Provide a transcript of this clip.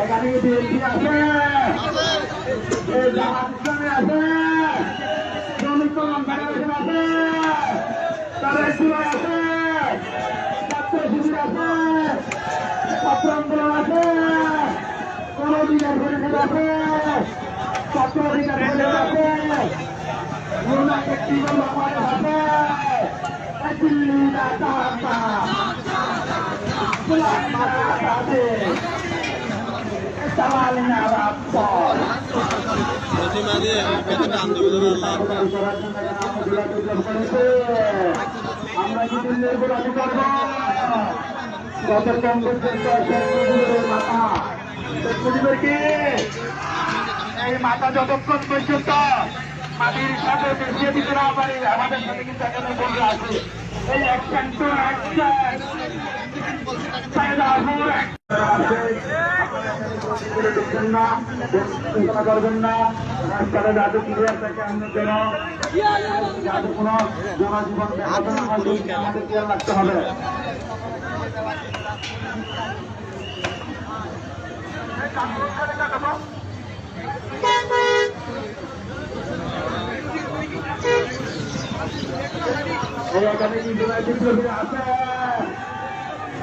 এখানে বিএনপি আছে জামাত ইসলামী আছে শ্রমিক কল্যাণ ফেডারেশন আছে তারা জুলাই আছে ছাত্র শিবির আছে ছাত্র আন্দোলন আছে কোন অধিকার পরিষদ আছে ছাত্র অধিকার পরিষদ আছে আছে ধরে আল্লাহ আমরা কি দিল্লির গোলামি গত কংগ্রেসের মাথা কি এই মাথা যতক্ষণ পর্যন্ত মাটির সাথে মিশিয়ে দিতে না পারি আমাদের সাথে কিন্তু এখানে বলে আছে এই অ্যাকশন টু অ্যাকশন চিন্তা করবেন না রাস্তাটা যাতে ক্লিয়ার থাকে আমাদের জন্য যাতে কোনো জনজীবন না আমাদের খেয়াল রাখতে হবে আছে